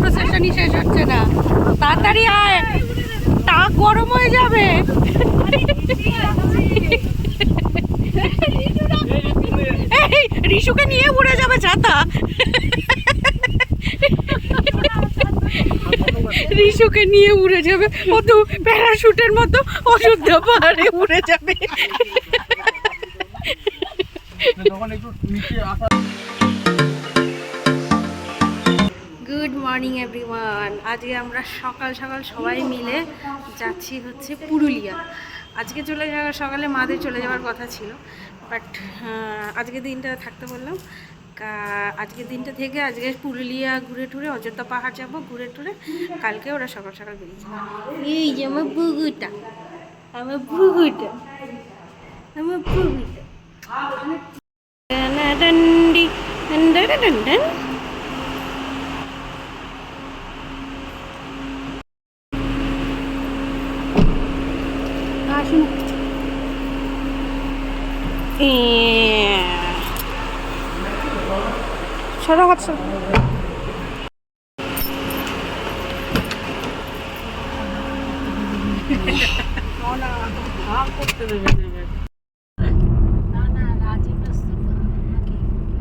প্রসেশনই শেষ হচ্ছে না। তাড়াতাড়ি আয়। টাক গরম হয়ে যাবে। রিশুকে নিয়ে উড়ে যাবে ছাতা। রিশুকে নিয়ে উড়ে যাবে। ও তো প্যারাশুটের মতো অযোধ্যা পাহাড়ে উড়ে যাবে। মর্নিং এভরিওয়ান আজকে আমরা সকাল সকাল সবাই মিলে যাচ্ছি হচ্ছে পুরুলিয়া। আজকে চলে যাওয়ার সকালে মাদের চলে যাওয়ার কথা ছিল বাট আজকে দিনটা থাকতে বললাম। আজকের দিনটা থেকে আজকে পুরুলিয়া ঘুরে টুরে অযোধ্যা পাহাড় যাব, ঘুরে টুরে কালকে ওরা সকাল সকাল বেরিয়েছে। এই যে আমার বুগুটা আমার বুগুটা আমার বুগুটা আসুন। সরা হাত সরা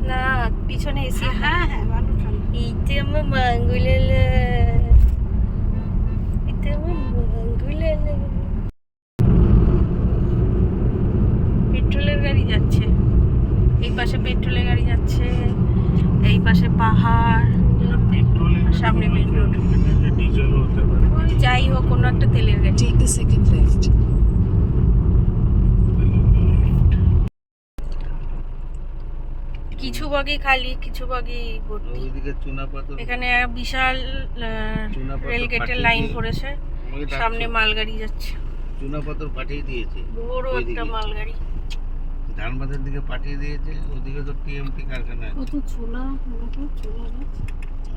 না পিছনে এসি হ্যাঁ হ্যাঁ ভালো এইতে আমার মাঙ্গুলেলে এইতে আমার মাঙ্গুলেলে পেট্রোলের গাড়ি যাচ্ছে। এই পাশে পেট্রোলের গাড়ি যাচ্ছে এই পাশে পাহাড় সামনে মেন রোড ওই যাই হোক কোনো একটা তেলের গাড়ি। Second left. কিছু বগি খালি কিছু বগি ভর্তি। এখানে এক বিশাল চুনাপাথর রেল গেটের লাইন পড়েছে। সামনে মালগাড়ি যাচ্ছে। চুনা পাথর পাঠিয়ে দিয়েছে। বড় একটা। মালগাড়ি। ধানবাদের দিকে পাঠিয়ে দিয়েছে ওদিকে তো টিএমটি কারখানা আছে। কত ছোলা ছোলা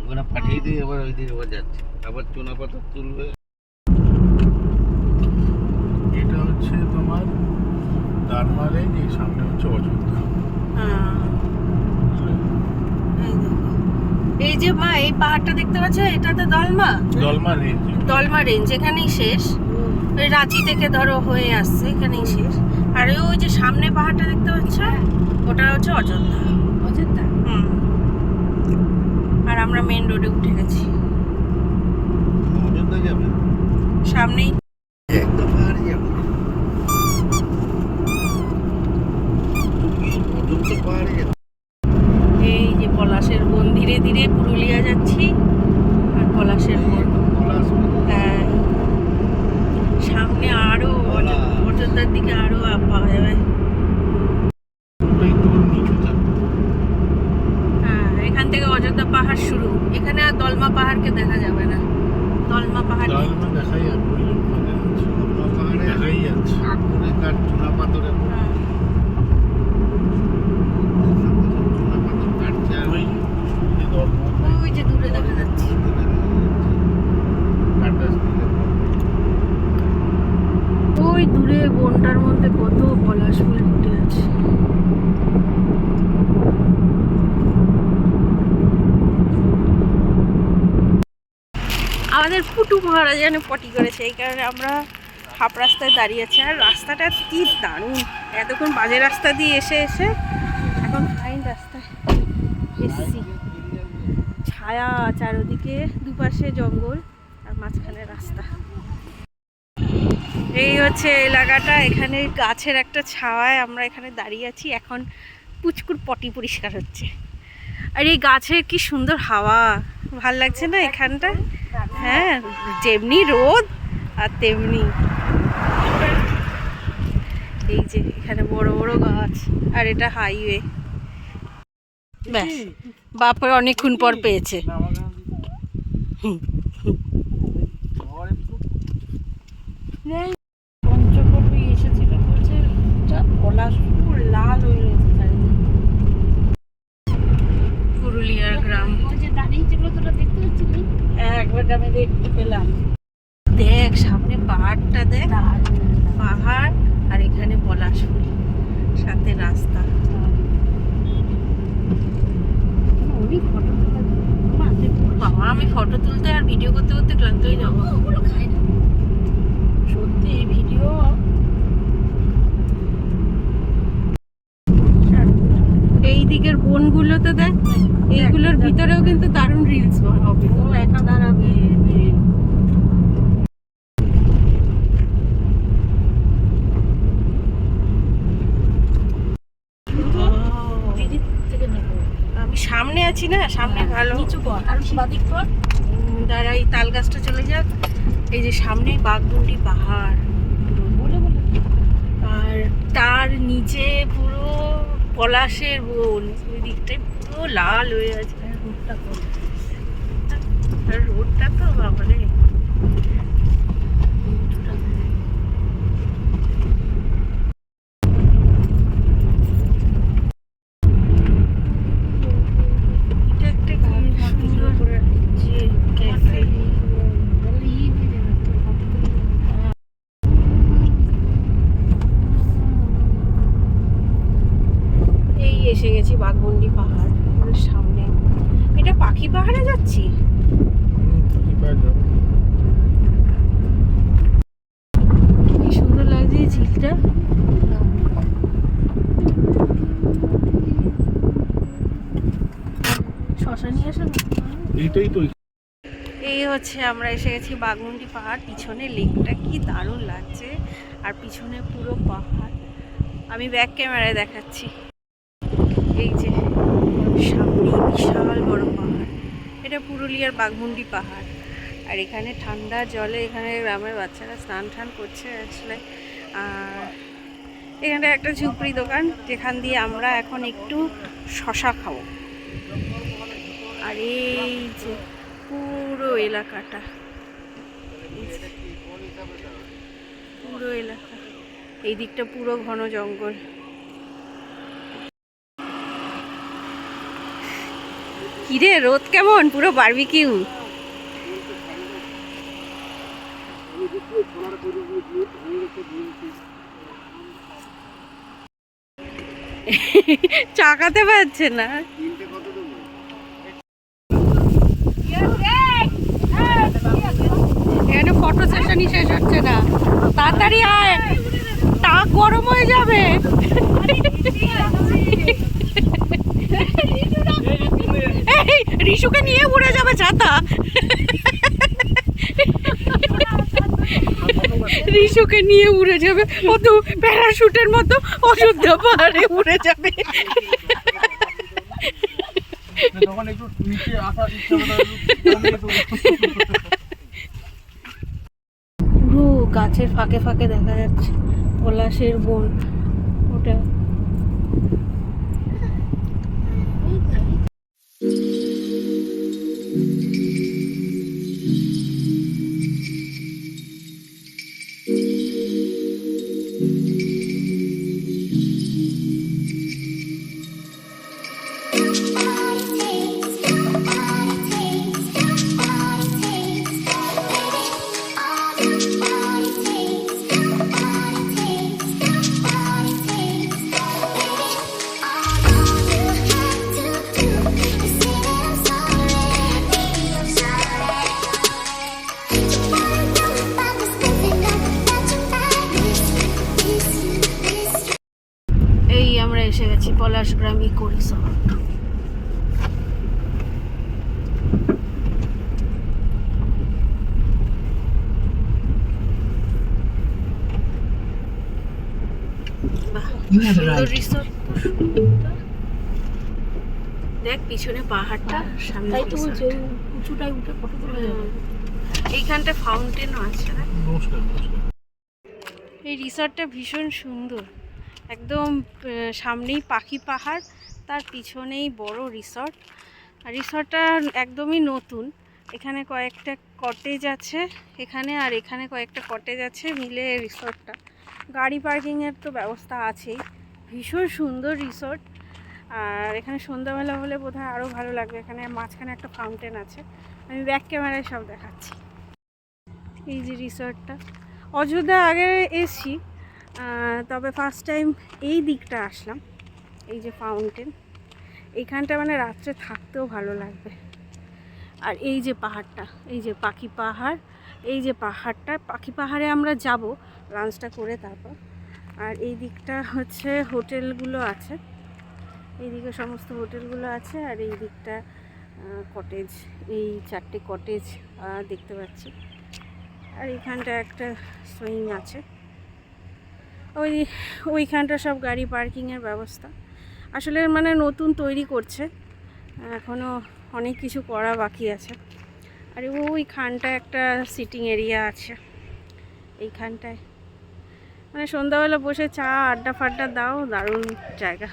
ওখানে পাঠিয়ে দিয়ে এবার ওইদিকে আবার যাচ্ছে। আবার চুনা পাথর তুলবে। এটা হচ্ছে তোমার রেঞ্জ এই সামনে হচ্ছে অযোধ্যা। হ্যাঁ। এই এই যে মা এই পাহাড়টা দেখতে পাচ্ছ? এটা তো দলমা? দলমা রেঞ্জ দলমা রেঞ্জ এখানেই শেষ। ওই রাঁচি থেকে ধরো হয়ে আসছে এখানেই শেষ। আর ওই যে সামনে পাহাড়টা দেখতে পাচ্ছ? ওটা হচ্ছে অযোধ্যা। অযোধ্যা। হুম। আর আমরা মেন রোডে উঠে গেছি। অযোধ্যা যাবে সামনেই একদম পাহাড়ে যাবে অযোধ্যা পাহাড়ে যাবে এই যে পলাশের বন ধীরে ধীরে পুরুলিয়া যাচ্ছি আর পলাশের বন পলাশ হ্যাঁ সামনে আরও অযো- অযোধ্যার দিকে আরও পাওয়া যাবে ওটা একটু নিচু থাকবে হ্যাঁ এখান থেকে অযোধ্যা পাহাড় শুরু এখানে আর দলমা পাহাড়কে দেখা যাবে না। দলমা পাহাড়। দলমা দেখাই আর আছে পাহাড়ে দেখাই যাচ্ছে। কাঠ চুনা পাথরে হ্যাঁ। চুনা পাথর কাটছে আর ওই যে দলমা ওই যে দূরে দেখা যাচ্ছে কাটা স্টিলের ওই দূরে বনটার মধ্যে কত পলাশ ফুল ফুটে আছে আমাদের পুটু মহারাজ যেন পটি করেছে, এই কারণে আমরা হাফ রাস্তায় দাঁড়িয়ে আছি। আর রাস্তাটা কি দারুণ। এতক্ষণ বাজে রাস্তা দিয়ে এসে এসে এখন ফাইন রাস্তায় এসছি। ছায়া চারোদিকে, দুপাশে জঙ্গল আর মাঝখানে রাস্তা। এই হচ্ছে এলাকাটা, এখানে গাছের একটা ছাওয়ায় আমরা এখানে দাঁড়িয়ে আছি। এখন পুচকুর পটি পরিষ্কার হচ্ছে। আর এই গাছের কি সুন্দর হাওয়া। ভালো লাগছে না এখানটা হ্যাঁ যেমনি রোদ আর তেমনি। এই যে এখানে বড় বড় গাছ আর এটা হাইওয়ে ব্যাস বাপরে অনেকক্ষণ পর পেয়েছে। পঞ্চকবি এসেছিল বলছে এটা পলাশ ফুল লাল হয়ে রয়েছে চারিদিকে পুরুলিয়ার গ্রাম ওই যে দাঁড়িয়ে ছিল তোরা দেখতে পাচ্ছিলি একবার আমি দেখতে পেলাম দেখ সামনে পাহাড়টা দেখ পাহাড় আর এখানে পলাশ ফুল সাথে রাস্তা অনেক ফটো মাঝে বাবা আমি ফটো তুলতে আর ভিডিও করতে করতে ক্লান্ত হয়ে যাব ওগুলো খাই না। সত্যি এই ভিডিও এই দিকের বনগুলোতে দেখ এইগুলোর ভিতরেও কিন্তু দারুণ রিলস হবে ও একা দাঁড়াবে দিদির থেকে নেব আমি সামনে আছি না সামনে ভালো। নিচু কর আর বাদিক কর দাঁড়া এই তাল গাছটা চলে যাক। এই যে সামনে বাঘমুন্ডি পাহাড়। আর তার নিচে পুরো পলাশের বন। ওই দিকটায় পুরো লাল হয়ে আছে। রুটটা কর আর রোডটা তো বাবারে এটা একটা কি সুন্দর যে ক্যাফে বলে ই হয়ে যাবে তোর ফটো এই এসে গেছি বাঘমুন্ডি পাহাড় ওর সামনে এটা পাখি পাহাড়ে যাচ্ছি কি সুন্দর লাগছে এই ঝিলটা শশা নিয়ে আসো না এইটাই তো এই হচ্ছে আমরা এসে গেছি বাঘমুন্ডি পাহাড়। পিছনে লেকটা কি দারুণ লাগছে। আর পিছনে পুরো পাহাড়। আমি ব্যাক ক্যামেরায় দেখাচ্ছি। এই যে, সামনে বিশাল বড় পাহাড়। এটা পুরুলিয়ার বাঘমুন্ডি পাহাড়। আর এখানে ঠান্ডা জলে এখানে গ্রামের বাচ্চারা স্নান টান করছে আসলে। আর এখানে একটা ঝুপড়ি দোকান, যেখান দিয়ে আমরা এখন একটু শশা খাব। আর এই যে পুরো এলাকাটা। পুরো এলাকা। এই দিকটা পুরো ঘন জঙ্গল। কিরে, রোদ কেমন? পুরো বারবিকিউ চাকাতে পারছে না এখানে ফটো সেশনই শেষ হচ্ছে না। তাড়াতাড়ি আয়। টাক গরম হয়ে যাবে। রিশুকে নিয়ে উড়ে যাবে ছাতা। রিশুকে নিয়ে উড়ে যাবে। ও তো প্যারাশুটের মতো অযোধ্যা পাহাড়ে উড়ে যাবে। তখন একটু নিচে আসার ইচ্ছা গাছের ফাঁকে ফাঁকে দেখা যাচ্ছে পলাশের বন। সুন্দর রিসর্ট দেখ পিছনে পাহাড়টা সামনে তাই তো। বলছে উঁচুটায় উঠে ফটো তোলা যাবে এইখানটা ফাউন্টেনও আছে না নমস্কার নমস্কার। এই রিসর্টটা ভীষণ সুন্দর। একদম সামনেই পাখি পাহাড় তার পিছনেই বড় রিসর্ট আর রিসর্টটা একদমই নতুন। এখানে কয়েকটা কটেজ আছে এখানে আর এখানে কয়েকটা কটেজ আছে মিলে রিসর্টটা গাড়ি পার্কিংয়ের তো ব্যবস্থা আছেই। ভীষণ সুন্দর রিসর্ট। আর এখানে সন্ধ্যাবেলা হলে বোধহয় আরও ভালো লাগবে। এখানে মাঝখানে একটা ফাউন্টেন আছে। আমি ব্যাক ক্যামেরায় সব দেখাচ্ছি। এই যে রিসর্টটা। অযোধ্যা আগে এসছি তবে ফার্স্ট টাইম এই দিকটা আসলাম। এই যে ফাউন্টেন। এইখানটা মানে রাত্রে থাকতেও ভালো লাগবে। আর এই যে পাহাড়টা, এই যে পাখি পাহাড়, এই যে পাহাড়টা, পাখি পাহাড়ে আমরা যাব লাঞ্চটা করে তারপর। আর এই দিকটা হচ্ছে হোটেলগুলো আছে। এইদিকে সমস্ত হোটেলগুলো আছে আর এই দিকটা কটেজ এই চারটে কটেজ দেখতে পাচ্ছি। আর এইখানটা একটা সুইং আছে। ওই, ওইখানটা সব গাড়ি পার্কিংয়ের ব্যবস্থা। আসলে মানে নতুন তৈরি করছে এখনও অনেক কিছু করা বাকি আছে। আর ওইখানটা একটা সিটিং এরিয়া আছে। এইখানটায় মানে সন্ধ্যাবেলা বসে চা, আড্ডা ফাড্ডা দাও, দারুণ জায়গা।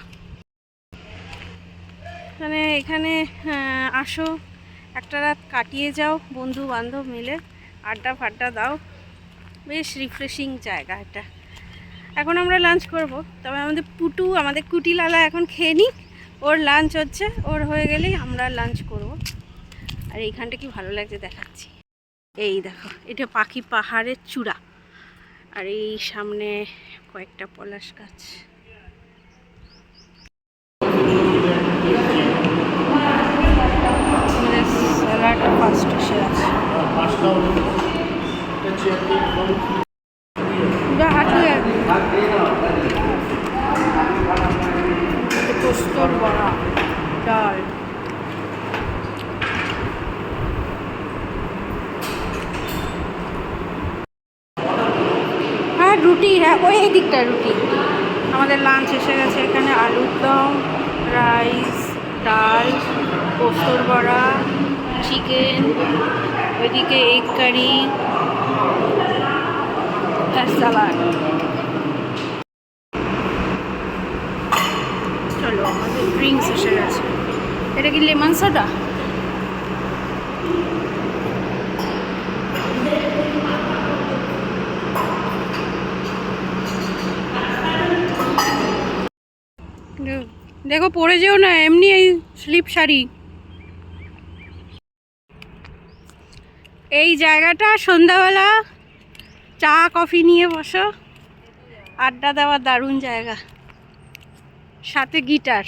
মানে এখানে আসো, একটা রাত কাটিয়ে যাও বন্ধু বান্ধব মিলে আড্ডা ফাড্ডা দাও। বেশ রিফ্রেশিং জায়গা এটা। এখন আমরা লাঞ্চ করব। তবে আমাদের পুটু, আমাদের কুটিলালা এখন খেয়ে নিক। ওর লাঞ্চ হচ্ছে, ওর হয়ে গেলেই আমরা লাঞ্চ করব। আর এইখানটা কি ভালো লাগছে দেখাচ্ছি। এই দেখো, এটা পাখি পাহাড়ের চূড়া। আর এই সামনে কয়েকটা পলাশ গাছ। পোস্তর ডাল হ্যাঁ রুটি হ্যাঁ ওই এই দিকটা রুটি। আমাদের লাঞ্চ এসে গেছে এখানে আলুর দম রাইস ডাল পোস্তর বড়া চিকেন ওইদিকে এগ কারি স্যালাড চলো, আমাদের ড্রিঙ্কস এসে গেছে। এটা কি লেমন সোডা দেখো, পরে যেও না, এমনি এই স্লিপ শাড়ি। এই জায়গাটা সন্ধ্যাবেলা চা, কফি নিয়ে বসো। আড্ডা দেওয়ার দারুণ জায়গা। সাথে গিটার।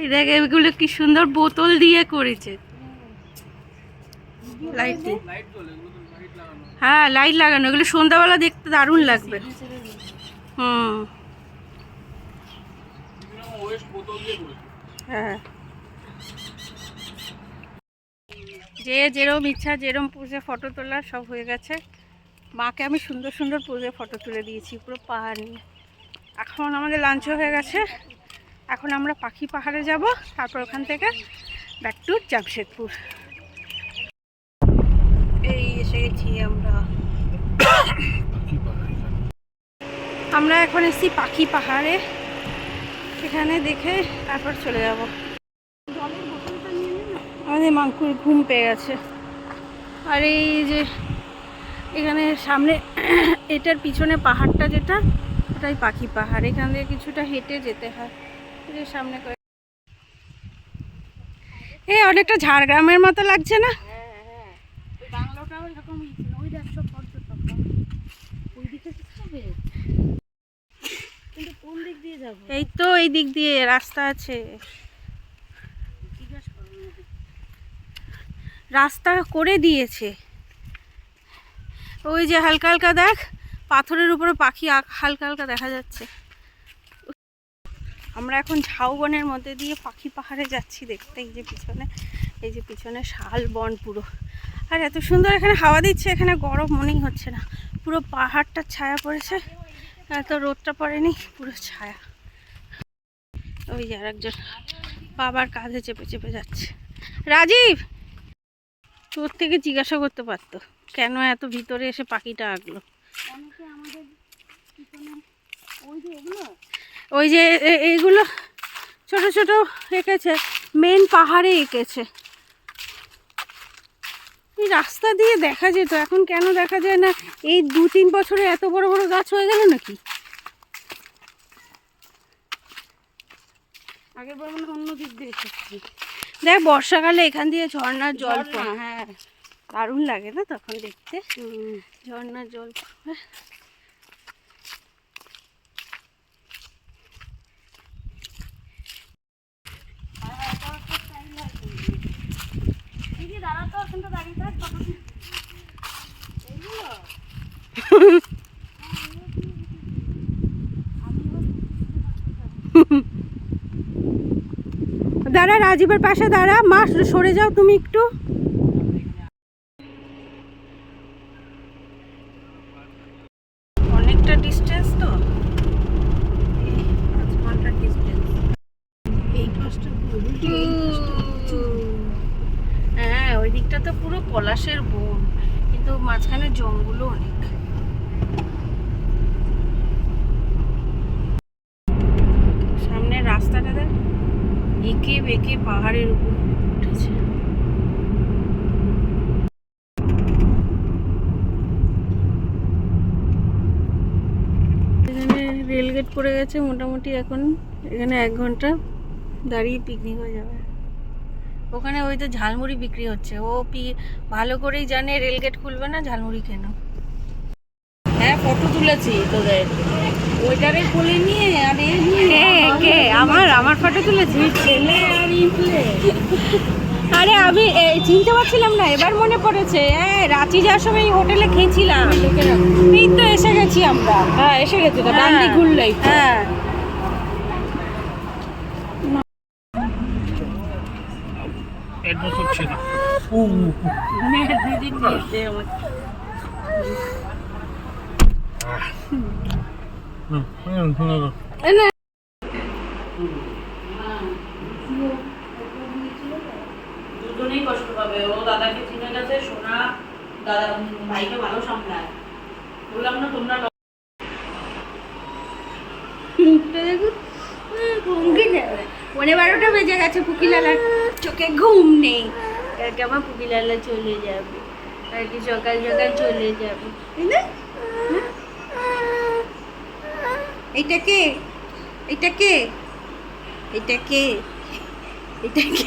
এই দেখ, এগুলো কি সুন্দর বোতল দিয়ে করেছে। হ্যাঁ লাইট লাগানো। এগুলো সন্ধ্যাবেলা দেখতে দারুণ লাগবে। হুম। হ্যাঁ যে যেরম ইচ্ছা যেরম পুজো ফটো তোলা সব হয়ে গেছে। মাকে আমি সুন্দর সুন্দর পুজো ফটো তুলে দিয়েছি পুরো পাহাড় নিয়ে। এখন আমাদের লাঞ্চও হয়ে গেছে। এখন আমরা পাখি পাহাড়ে যাব তারপর ওখান থেকে ব্যাক টু জামশেদপুর। এই এসে গেছি আমরা? আমরা এখন এসেছি পাখি পাহাড়ে। সেখানে দেখে তারপর চলে যাব। আমাদের মাঙ্কুর ঘুম পেয়ে গেছে। আর এই যে এখানে সামনে এটার পিছনে পাহাড়টা যেটা ওটাই পাখি পাহাড়। এখান থেকে কিছুটা হেঁটে যেতে হয়। যে সামনে এ অনেকটা ঝাড়গ্রামের মতো লাগছে না? বাংলাটাও ওই পর্যটক ওই দিকে কি হবে কিন্তু কোন দিক দিয়ে যাব? এই তো এই দিক দিয়ে রাস্তা আছে। রাস্তা করে দিয়েছে। ওই যে হালকা হালকা দেখ পাথরের উপরে পাখি হালকা হালকা দেখা যাচ্ছে। আমরা এখন ঝাউবনের মধ্যে দিয়ে পাখি পাহাড়ে যাচ্ছি দেখতে এই যে পিছনে এই যে পিছনে শাল বন পুরো। আর এত সুন্দর এখানে হাওয়া দিচ্ছে এখানে গরম মনেই হচ্ছে না। পুরো পাহাড়টার ছায়া পড়েছে। এত রোদটা পড়েনি, পুরো ছায়া। ওই আর একজন বাবার কাঁধে চেপে চেপে যাচ্ছে। রাজীব! তোর থেকে জিজ্ঞাসা করতে পারতো, কেন এত ভিতরে এসে পাখিটা আঁকলো? ওই যে এইগুলো ছোট ছোট এঁকেছে মেন পাহাড়ে এঁকেছে। এই রাস্তা দিয়ে দেখা যেত এখন কেন দেখা যায় না? এই দু তিন বছরে এত বড় বড় গাছ হয়ে গেল নাকি? আগের বার মানে অন্য দিক দিয়ে এসেছি। দেখ বর্ষাকালে এখান দিয়ে ঝর্ণার জল হ্যাঁ। দারুণ লাগে না তখন দেখতে। ঝর্ণার জল তখন দাঁড়া রাজীবের পাশে দাঁড়া। মা সরে যাও তুমি একটু অনেকটা ডিস্টেন্স তো এই পাঁচ ঘণ্টা ডিস্টেন্স এই পাশটা হ্যাঁ ওই দিকটা তো পুরো পলাশের বন কিন্তু মাঝখানে জঙ্গলও অনেক সামনে রাস্তাটা দেখ। এঁকে বেঁকে পাহাড়ের উপর উঠেছে। রেলগেট পড়ে গেছে মোটামুটি এখন। এখানে এক ঘণ্টা দাঁড়িয়ে পিকনিক হয়ে যাবে। ওখানে ওই তো ঝালমুড়ি বিক্রি হচ্ছে। ও পি ভালো করেই জানে রেলগেট খুলবে না, ঝালমুড়ি কেন? হ্যাঁ ফটো তুলেছি তোদের। ওইটারে কোলে নিয়ে আর কে কে? আমার আমার ফটো তুলেছি ছেলে আর ইমপ্লে আরে আমি চিনতে পারছিলাম না এবার মনে পড়েছে। হ্যাঁ রাঁচি যাওয়ার সময় হোটেলে খেয়েছিলাম। এই তো এসে গেছি আমরা। হ্যাঁ এসে গেছে তো ডান হ্যাঁ। ঘুরলেই হ্যাঁ। অ্যাডভান্স পনেরো বারোটা বেজে গেছে পুকিলালার। চোখে ঘুম নেই। আমার পুকিলালা চলে যাবে। কালকে সকাল সকাল চলে যাবে হ্যাঁ? এইটা কে? এইটা কে? এইটা কে? এটা কে?